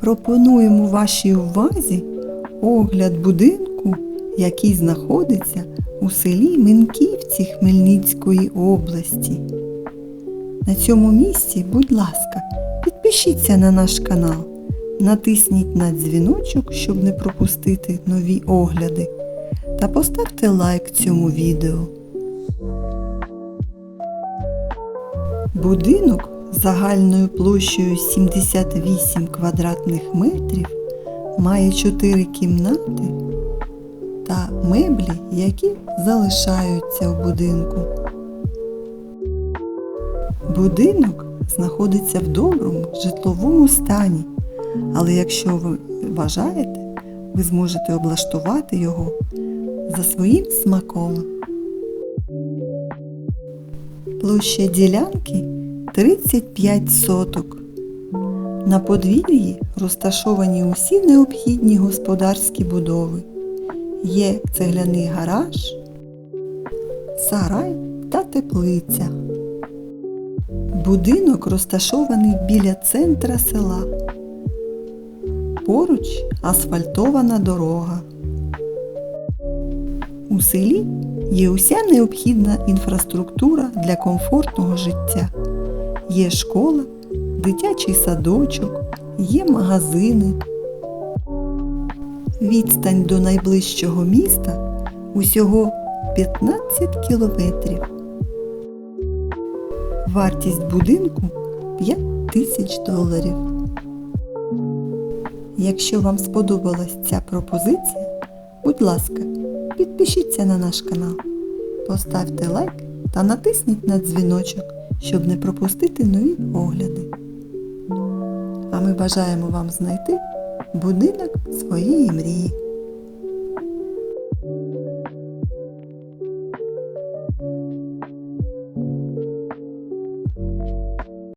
Пропонуємо вашій увазі огляд будинку, який знаходиться у селі Минківці Хмельницької області. На цьому місці, будь ласка, підпишіться на наш канал, натисніть на дзвіночок, щоб не пропустити нові огляди, та поставте лайк цьому відео. Будинок загальною площею 78 квадратних метрів має 4 кімнати та меблі, які залишаються в будинку. Будинок знаходиться в доброму житловому стані, але якщо ви бажаєте, ви зможете облаштувати його за своїм смаком. Площа ділянки 35 соток. На подвір'ї розташовані усі необхідні господарські будови. Є цегляний гараж, сарай та теплиця. Будинок розташований біля центра села. Поруч асфальтована дорога. У селі є уся необхідна інфраструктура для комфортного життя. Є школа, дитячий садочок, є магазини. Відстань до найближчого міста усього 15 кілометрів. Вартість будинку 5 тисяч доларів. Якщо вам сподобалась ця пропозиція, будь ласка, підпишіться на наш канал, поставте лайк та натисніть на дзвіночок, щоб не пропустити нові огляди. А ми бажаємо вам знайти будинок своєї мрії.